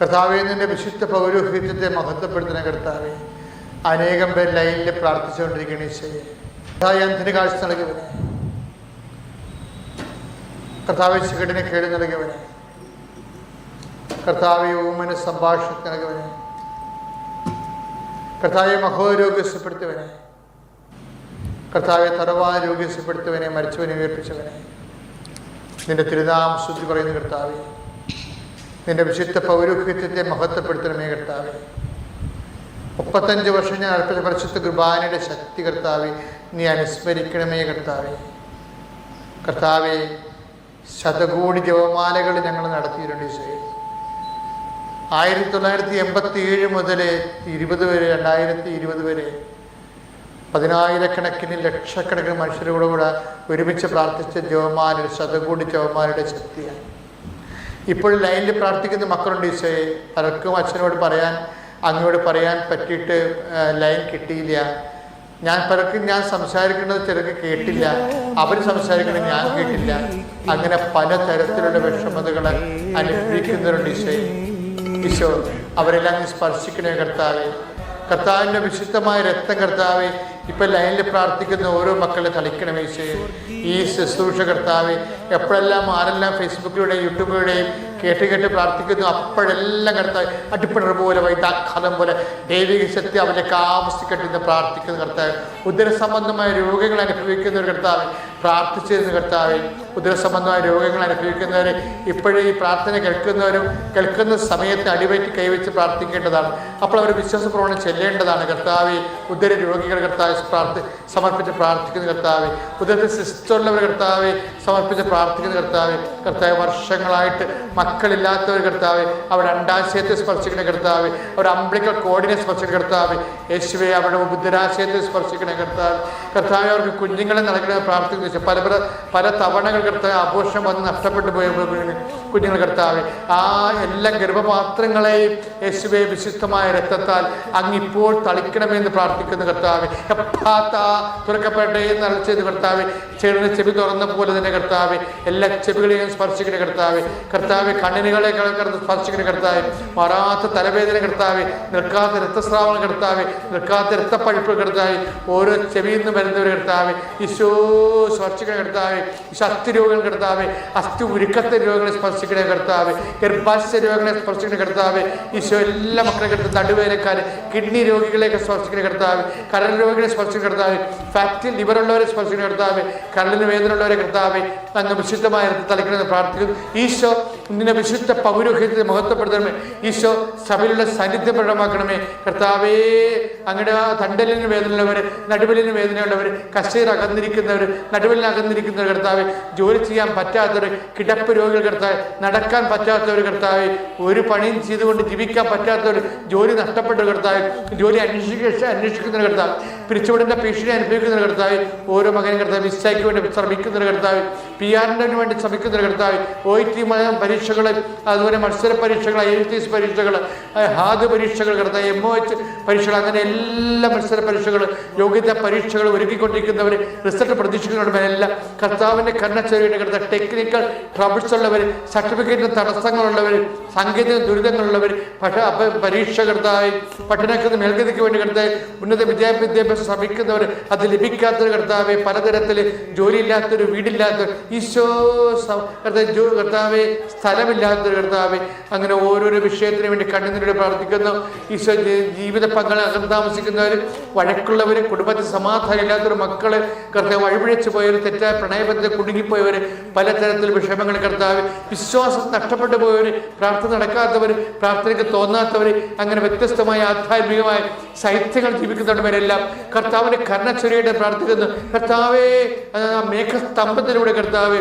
കർത്താവെ നിന്റെ വിശുദ്ധ പൗരോഹിത്യത്തെ മഹത്വപ്പെടുത്തുന്ന കർത്താവെ അനേകം പേർ ലൈനിൽ പ്രാർത്ഥിച്ചുകൊണ്ടിരിക്കുന്ന ഈശയെ. കർത്താവ് കാഴ്ച നൽകിയവനെ കർത്താവ് ശിഖടിനെ കേടി നൽകിയവനെ കർത്താവെ ഊമന് സംഭാഷണത്തിന് നൽകിയവനെ കർത്താവെ മഹോരോഗ്യസ്യപ്പെടുത്തിയവനെ കർത്താവെ തറവാന മരിച്ചവനെ ഉയർപ്പിച്ചവനെ. നിന്റെ തിരുനാം ശുദ്ധി പറയുന്ന കർത്താവെ. നിന്റെ വിശുദ്ധ പൗരോഹിത്യത്തെ മഹത്വപ്പെടുത്തണമേ കർത്താവെ. മുപ്പത്തഞ്ച് വർഷം ഞാൻ അർപ്പിച്ച പരിശുദ്ധ കുർബാനയുടെ ശക്തി കർത്താവെ നീ അനുസ്മരിക്കണമേ കർത്താവെ. കർത്താവെ ശതകോടി ജപമാലകൾ ഞങ്ങൾ നടത്തിയിട്ടുണ്ട് ഈശോയെ. ആയിരത്തി തൊള്ളായിരത്തി എൺപത്തി ഏഴ് മുതൽ ഇരുപത് വരെ രണ്ടായിരത്തി ഇരുപത് വരെ പതിനായിരക്കണക്കിന് ലക്ഷക്കണക്കിന് മനുഷ്യരോടുകൂടെ ഒരുമിച്ച് പ്രാർത്ഥിച്ച ജവമാരുടെ ശതകോടി ജവമാരുടെ ശക്തിയാണ്. ഇപ്പോൾ ലൈനിൽ പ്രാർത്ഥിക്കുന്ന മക്കളുണ്ട് ഈശോയെ. പലർക്കും അച്ഛനോട് പറയാൻ അങ്ങോട് പറയാൻ പറ്റിയിട്ട് ലൈൻ കിട്ടിയില്ല. ഞാൻ പലർക്കും ഞാൻ സംസാരിക്കുന്നത് ചിലർക്ക് കേട്ടില്ല. അവർ സംസാരിക്കുന്നത് ഞാൻ കേട്ടില്ല. അങ്ങനെ പലതരത്തിലുള്ള വിഷമതകൾ അനുഭവിക്കുന്നവരുണ്ട് ഈശോയെ. ഈശോ അവരെല്ലാം സ്പർശിക്കണേ കർത്താവെ. കർത്താവിന്റെ വിശുദ്ധമായ രക്തം കർത്താവെ ഇപ്പം ലൈനിൽ പ്രാർത്ഥിക്കുന്ന ഓരോ മക്കളെ തളിക്കണമേ ഈ ശുശ്രൂഷ കർത്താവ് എപ്പോഴെല്ലാം ആരെല്ലാം ഫേസ്ബുക്കിലൂടെയും യൂട്യൂബിലൂടെയും കേട്ട് കേട്ട് പ്രാർത്ഥിക്കുന്നു അപ്പോഴെല്ലാം കർത്താവ് അടിപ്പിണർ പോലെ വൈദാഘാതം പോലെ ദൈവിക ശക്തി അവരെ ആവശ്യിക്കട്ടെ ഇന്ന് പ്രാർത്ഥിക്കുന്ന കർത്താവ് ഉദര സംബന്ധമായ രോഗങ്ങൾ അനുഭവിക്കുന്ന ഒരു കർത്താവ് പ്രാർത്ഥിച്ചിരുന്ന കർത്താവ് ഉദര സംബന്ധമായ രോഗങ്ങൾ അനുഭവിക്കുന്നവരെ ഇപ്പോഴേ ഈ പ്രാർത്ഥന കേൾക്കുന്നവരും കേൾക്കുന്ന സമയത്ത് അടിവയറ്റി കൈവച്ച് പ്രാർത്ഥിക്കേണ്ടതാണ്. അപ്പോൾ അവർ വിശ്വാസപ്രവണം ചെല്ലേണ്ടതാണ്. കർത്താവ് ഉദര രോഗികൾ കർത്താവ് പ്രാർത്ഥി സമർപ്പിച്ച് പ്രാർത്ഥിക്കുന്ന കർത്താവ്. ഉദരത്തിൽ സിസ്റ്റുള്ളവർ കർത്താവ് സമർപ്പിച്ച് പ്രാർത്ഥിക്കുന്ന കർത്താവ്. കർത്താവ് വർഷങ്ങളായിട്ട് മക്കളില്ലാത്തവർ കർത്താവ് അവർ അണ്ടാശയത്തെ സ്പർശിക്കുന്ന കർത്താവ് അവർ അംബ്ലിക്കൽ കോടിനെ സ്പർശിക്കുന്ന കർത്താവ്. യേശുവെ അവരുടെ ബുദ്ധരാശയത്തെ സ്പർശിക്കുന്ന കർത്താവ്. കർത്താവ് അവർക്ക് കുഞ്ഞുങ്ങളെ നൽകണ പ്രാർത്ഥിക്കുന്ന. പല പല തവണകൾ കർത്താവ് ആഘോഷം വന്ന് നഷ്ടപ്പെട്ടു പോയ കുഞ്ഞുങ്ങൾ കർത്താവ് ആ എല്ലാ ഗർഭപാത്രങ്ങളെയും യേശുവെ വിശുദ്ധമായ രക്തത്താൽ അങ്ങിപ്പോൾ തളിക്കണമെന്ന് പ്രാർത്ഥിക്കുന്ന കർത്താവ് തുറക്കപ്പെട്ടേ എന്ന് ചെയ്ത് കർത്താവ് ചെറിയ ചെവി തുറന്ന പോലെ തന്നെ കർത്താവ് എല്ലാ ചെവികളെയും സ്പർശിക്കുന്ന കർത്താവ് കർത്താവ് കണ്ണിനുകളെ സ്പർശിക്കുന്ന കർത്താവ് മാറാത്ത തലവേദന കർത്താവ് നിൽക്കാത്ത രക്തസ്രാവണം കർത്താവ് നിൽക്കാത്ത രക്തപ്പഴുപ്പ് കർത്താവ് ഓരോ ചെവിയിൽ നിന്ന് വരുന്നവർ കർത്താവ് ഈശോ സ്പർശിക്കുന്ന കർത്താവ് അസ്ഥി രോഗങ്ങൾ കിടത്താവ്. അസ്ഥി ഉരുക്കത്തെ രോഗങ്ങളെ സ്പർശിക്കണ കിടത്താവ്. ഗർഭാശയ രോഗങ്ങളെ സ്പർശിക്കണ കിടത്താവ്. ഈശോ എല്ലാ മക്കളെ കിടത്തും നടുവേലക്കാർ കിഡ്നി രോഗികളെയൊക്കെ സ്പർശിക്കണ കിടത്താവ്. കരൾ രോഗികളെ സ്പർശിക്കുന്ന കർത്താവ് ഫാക്ടറി ലിവറുള്ളവരെ സ്പർശിക്കണ കിടത്താവ്. കരളിന് വേദന ഉള്ളവരെ കിടത്താവ്. അങ്ങ് വിശുദ്ധമായ തലക്കണമെന്ന് പ്രാർത്ഥിക്കുന്നു. ഈശോ നിന്നെ വിശുദ്ധ പൗരോഹിത്യത്തെ മഹത്വപ്പെടുത്തണമേ. ഈശോ സഭയിലുള്ള സാന്നിധ്യം പ്രകടമാക്കണമേ. കർത്താവേ അങ്ങയുടെ തണ്ടലിന് വേദനയുള്ളവർ നടുവലിന് വേദനയുള്ളവർ കശീർ അകന്നിരിക്കുന്നവർ നടുവലിന് അകന്നിരിക്കുന്നവർ കർത്താവ് ജോലി ചെയ്യാൻ പറ്റാത്തവർ കിടപ്പ് രോഗികൾ കർത്താവ് നടക്കാൻ പറ്റാത്തവർ കർത്താവ് ഒരു പണിയും ചെയ്തുകൊണ്ട് ജീവിക്കാൻ പറ്റാത്തവർ ജോലി നഷ്ടപ്പെട്ട കർത്താവ് ജോലി അന്വേഷിക്ക അന്വേഷിക്കുന്ന കർത്താവ് പിരിച്ചുവിടേണ്ട ഭീഷണി അനുഭവിക്കുന്ന കർത്താവ് ഓരോ മകനും കർത്താവ് മിസ്സാക്കി വേണ്ടി ശ്രമിക്കുന്ന കർത്താവ് പി ആറിന് വേണ്ടി ശ്രമിക്കുന്ന കർത്താവ് ഒ ടി പരീക്ഷകൾ അതുപോലെ മത്സര പരീക്ഷകൾ ഐ എൽ ടി എസ് പരീക്ഷകൾ ഹാദ് പരീക്ഷകൾ കർത്താവ് എം ഒ എച്ച് പരീക്ഷകൾ അങ്ങനെ എല്ലാ മത്സര പരീക്ഷകൾ യോഗ്യതാ പരീക്ഷകൾ ഒരുക്കിക്കൊണ്ടിരിക്കുന്നവർ റിസൾട്ട് പ്രതീക്ഷിക്കുന്നവരെല്ലാം കർത്താവിന്റെ കർണച്ചെറിയുടെ കിടന്ന ടെക്നിക്കൽ ട്രബിൾസ് ഉള്ളവർ സർട്ടിഫിക്കറ്റിന് തടസ്സങ്ങളുള്ളവർ സാങ്കേതിക ദുരിതങ്ങളുള്ളവർ പഠ പരീക്ഷ കിടത്തായി പഠനത്തിന് മേൽഗതിക്ക് വേണ്ടി കിടത്തായി ഉന്നത വിദ്യാഭ്യാസ ശ്രമിക്കുന്നവർ അത് ലഭിക്കാത്തൊരു കർത്താവെ പലതരത്തിൽ ജോലിയില്ലാത്തൊരു വീടില്ലാത്ത ഈശോ കർത്താവ് സ്ഥലമില്ലാത്തൊരു കർത്താവെ അങ്ങനെ ഓരോരോ വിഷയത്തിന് വേണ്ടി കണ്ണുനീരോട് പ്രാർത്ഥിക്കുന്നു. ഈശോ ജീവിത പങ്കാളി അകന്ന് താമസിക്കുന്നവർ വഴക്കുള്ളവർ കുടുംബത്തിൽ സമാധാനം ഇല്ലാത്തൊരു മക്കൾ കർത്താവ് വഴിപിഴച്ചു പോയവർ തെറ്റായ പ്രണയബന്ധത്തിൽ കുടുങ്ങിപ്പോയവർ പലതരത്തിൽ വിഷമങ്ങൾ കർത്താവ് വിശ്വാസം നഷ്ടപ്പെട്ടു പോയവർ പ്രാർത്ഥന നടക്കാത്തവർ പ്രാർത്ഥനയ്ക്ക് തോന്നാത്തവർ അങ്ങനെ വ്യത്യസ്തമായ ആധ്യാത്മികമായ സാഹിത്യങ്ങൾ ജീവിക്കുന്നവരെല്ലാം കർത്താവിന്റെ കർണച്ചൊരിയുടെ പ്രാർത്ഥിക്കുന്നു. കർത്താവേ മേഘസ്തംഭത്തിലൂടെ കർത്താവ്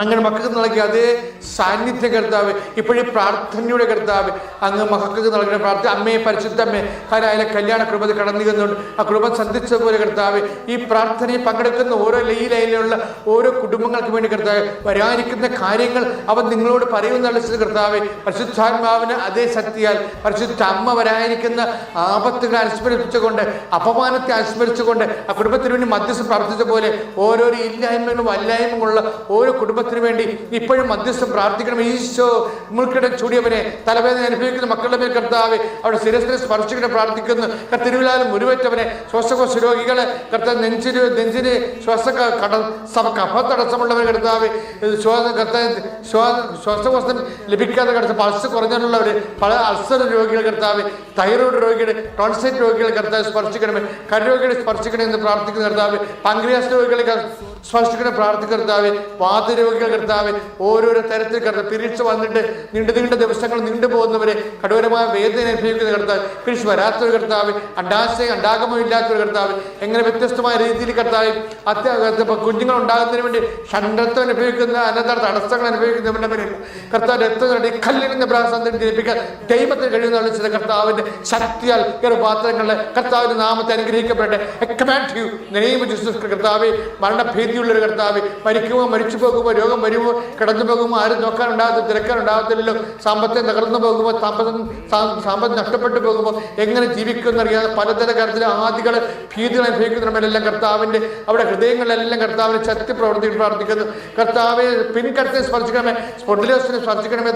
അങ്ങനെ മക്കൾക്ക് നൽകിയ അതേ സാന്നിധ്യ കർത്താവ് ഇപ്പോഴും പ്രാർത്ഥനയുടെ കർത്താവ്. അങ്ങ് മക്കൾക്ക് നൽകുന്ന പ്രാർത്ഥന അമ്മയെ പരിശുദ്ധമ്മേ കാരായാലും കല്യാണ കുടുംബത്തിൽ കടന്നു തന്നുകൊണ്ട് ആ കൃപ സന്ധിച്ച പോലെ കർത്താവ് ഈ പ്രാർത്ഥനയിൽ പങ്കെടുക്കുന്ന ഓരോ ലൈ ലൈനിലുള്ള ഓരോ കുടുംബങ്ങൾക്ക് വേണ്ടി കർത്താവ് വരാനിരിക്കുന്ന കാര്യങ്ങൾ അവൻ നിങ്ങളോട് പറയുമെന്നുള്ള കർത്താവ്. പരിശുദ്ധാത്മാവിന് അതേ ശക്തിയാൽ പരിശുദ്ധ അമ്മ വരാനിരിക്കുന്ന ആപത്തുകൾ അനുസ്മരിപ്പിച്ചുകൊണ്ട് അപമാനത്തെ അനുസ്മരിച്ചുകൊണ്ട് ആ കുടുംബത്തിന് വേണ്ടി മധ്യസ്ഥം പ്രാർത്ഥിച്ച പോലെ ഓരോരോ ഇല്ലായ്മകളും വല്ലായ്മകളുള്ള ഓരോ കുടുംബ കുടുംബത്തിന് വേണ്ടി ഇപ്പോഴും മധ്യസ്ഥം പ്രാർത്ഥിക്കണം. ഈശോ മുൾക്കിടം ചൂടിയവനെ തലവേദന അനുഭവിക്കുന്ന മക്കളുടെ മേൽ കർത്താവ് അവിടെ സ്ഥിരസ്ഥിര സ്പർശിക്കണം പ്രാർത്ഥിക്കുന്നു. തിരുവിലാലും മുരുവറ്റവനെ ശ്വാസകോശ രോഗികളെ കർത്താവ് നെഞ്ചിന് നെഞ്ചിന് ശ്വാസ കട കഫത്തടസ്സമുള്ളവർ കർത്താവ് ശ്വാസ കർത്താവ് ശ്വാസ ശ്വാസകോശം ലഭിക്കാതെ കടത്ത് പൾസ് കുറഞ്ഞുള്ളവർ പല അൾസർ രോഗികൾ കർത്താവ് തൈറോയ്ഡ് രോഗികൾ ടോൺസൈറ്റ് രോഗികൾ കർത്താവ് സ്പർശിക്കണമേ കരരോഗികളെ സ്പർശിക്കണമെന്ന് പ്രാർത്ഥിക്കുന്ന കർത്താവ് പാങ്ക്രിയാസ് രോഗികളെ സ്പർശിക്കണം പ്രാർത്ഥിക്കുന്ന കർത്താവ് വാതരോഗികൾ കർത്താവ് ഓരോരോ തരത്തിൽ കർത്താവ് പിരീക്ഷ വന്നിട്ട് നീണ്ടു നീണ്ട ദിവസങ്ങൾ നീണ്ടു പോകുന്നവരെ കഠോരമായ വേദന അനുഭവിക്കുന്ന കർത്താവ് പിരിച്ച് വരാത്തൊരു കർത്താവ് അണ്ടാശയം അണ്ടാഗമോ ഇല്ലാത്തൊരു കർത്താവ് എങ്ങനെ വ്യത്യസ്തമായ രീതിയിൽ കർത്താവ് അത്യാഗത്തെ കുഞ്ഞുങ്ങൾ ഉണ്ടാകുന്നതിന് വേണ്ടി ഷണ്ടത്വം അനുഭവിക്കുന്ന അനന്തര തടസ്സങ്ങൾ അനുഭവിക്കുന്നവരുടെ പേരിൽ കർത്താവ് രക്തം കല്ലിനെ കല്ലിന്റെ പ്രാസം ജനിപ്പിക്കാൻ ദൈവത്തിന് കഴിയുന്ന ചില കർത്താവിന്റെ ശക്തിയാൽ പാത്രങ്ങളിൽ കർത്താവിന്റെ നാമത്തെ അനുഗ്രഹിക്കപ്പെടട്ടെ. കർത്താവ് മരണഭീതിയുള്ള ഒരു കർത്താവ്. മരിക്കുമോ മരിച്ചു പോകുമോ രോഗം വരുമോ കിടന്നു പോകുമോ ആരും നോക്കാനുണ്ടാകത്തില്ല തിരക്കാനുണ്ടാകത്തില്ലല്ലോ. സാമ്പത്തികം തകർന്നു പോകുമ്പോൾ സാമ്പത്തികം സാമ്പത്തികം നഷ്ടപ്പെട്ടു പോകുമ്പോൾ എങ്ങനെ ജീവിക്കുമെന്നറിയാതെ പലതര കാര്യത്തിൽ ആദികൾ ഭീതികൾ അനുഭവിക്കുന്നവരെല്ലാം കർത്താവിന്റെ അവിടെ ഹൃദയങ്ങളിലെല്ലാം കർത്താവിന് ശക്തി പ്രവർത്തി പ്രാർത്ഥിക്കുന്നു. കർത്താവെ പിൻകരത്തെ സ്പർശിക്കണമേ സ്പൊട്ടിലോസിനെ സ്പർശിക്കണമേ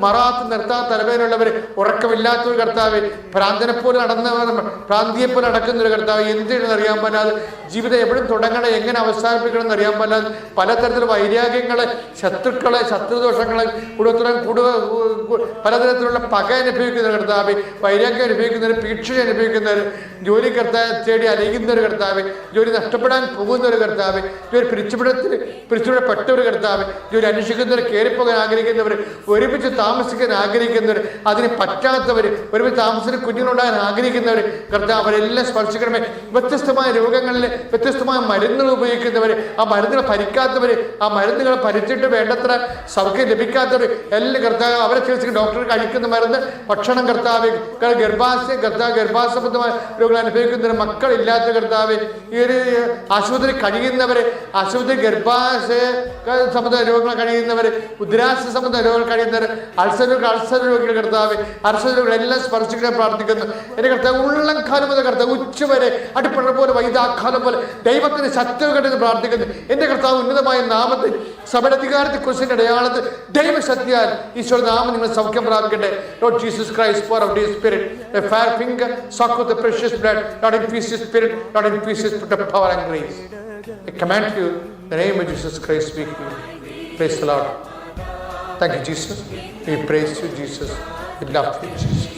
മറാത്ത് നിർത്താ തലവേനുള്ളവർ ഉറക്കമില്ലാത്തൊരു കർത്താവ് ഭ്രാന്തനെ പോലെ നടന്നവർ ഭ്രാന്തിയെ പോലെ നടക്കുന്ന ഒരു കർത്താവ് എന്തിനെന്ന് അറിയാൻ പറ്റാതെ ജീവിതം എപ്പോഴും തുടങ്ങണം എങ്ങനെ അവസാനിപ്പിക്കണം എന്നറിയാൻ പല പലതരത്തിൽ വൈരാഗ്യങ്ങളെ ശത്രുക്കളെ ശത്രുദോഷങ്ങളെ കൂടുതലും കൂടുക പലതരത്തിലുള്ള പക അനുഭവിക്കുന്ന കർത്താവ് വൈരാഗ്യം അനുഭവിക്കുന്നവർ ഭീക്ഷ അനുഭവിക്കുന്നവർ ജോലി കർത്താവ് തേടി അലയുന്ന ഒരു കർത്താവ് ജോലി നഷ്ടപ്പെടാൻ പോകുന്ന ഒരു കർത്താവ് ജോലി പിരിച്ചുവിടത്തിൽ പിരിച്ചുവിടപ്പെട്ട ഒരു കർത്താവ് ജോലി അന്വേഷിക്കുന്നവർ കയറിപ്പോകാൻ ആഗ്രഹിക്കുന്നവർ ഒരുമിച്ച് താമസിക്കാൻ ആഗ്രഹിക്കുന്നവർ അതിന് പറ്റാത്തവർ ഒരുമിച്ച് താമസിച്ച് കുഞ്ഞുങ്ങളുണ്ടാകാൻ ആഗ്രഹിക്കുന്നവർ കർത്താവ് അവരെല്ലാം സ്പർശിക്കണമേ. വ്യത്യസ്തമായ രോഗങ്ങളിൽ വ്യത്യസ്തമായ മരുന്നുകൾ ഉപയോഗിക്കുന്നവർ ആ മരുന്നുകൾ ഭരിക്കാത്തവർ ആ മരുന്നുകൾ ഭരിച്ചിട്ട് വേണ്ടത്ര സൗഖ്യം ലഭിക്കാത്തവർ എല്ലാം കർത്താവ് അവരെ ചികിത്സിക്കും ഡോക്ടർ കഴിക്കുന്ന മരുന്ന് ഭക്ഷണം കർത്താവ് ഗർഭാശയ കർത്താവ് ഗർഭാസംബന്ധമായ രോഗങ്ങൾ അനുഭവിക്കുന്നവർ മക്കളില്ലാത്ത കർത്താവ് ഈ ഒരു ആശുപത്രി കഴിയുന്നവർ ആശുപത്രി ഗർഭാശയ സംബന്ധ രോഗങ്ങൾ കഴിയുന്നവർ ഉദ്രാശ സംബന്ധ രോഗങ്ങൾ കഴിയുന്നവർ അൾസർ അൾസർ രോഗികൾ കർത്താവ് അൾസർ രോഗികളെല്ലാം സ്പർശിക്കാൻ പ്രാർത്ഥിക്കുന്നു. എന്റെ കർത്താവ് ഉള്ളം കാലം മുതൽ കർത്താവ് ഉച്ചവരെ അടിപ്പഴ പോലെ വൈദാക്കാലം പോലെ ദൈവത്തിന് ശക്തി കണ്ടെന്ന് പ്രാർത്ഥിക്കുന്നു. എന്റെ കർത്താവ് ഉന്നതമായ നാമത്തിൽ സഭയുടെ അധികാരത്തെ കുറിച്ചിന്റെ അടയാളത്തിൽ ദൈവശക്തിയാൽ ഈശ്വര നാമം നിങ്ങൾ സൗഖ്യം പ്രാപിക്കട്ടെ. Lord Jesus Christ for the spirit a fire finger soak with precious blood not in peace spirit not in peace spirit power and grace I command you in name of Jesus Christ speak speak praise you. Lord thank you Jesus we praise you Jesus we love you Jesus.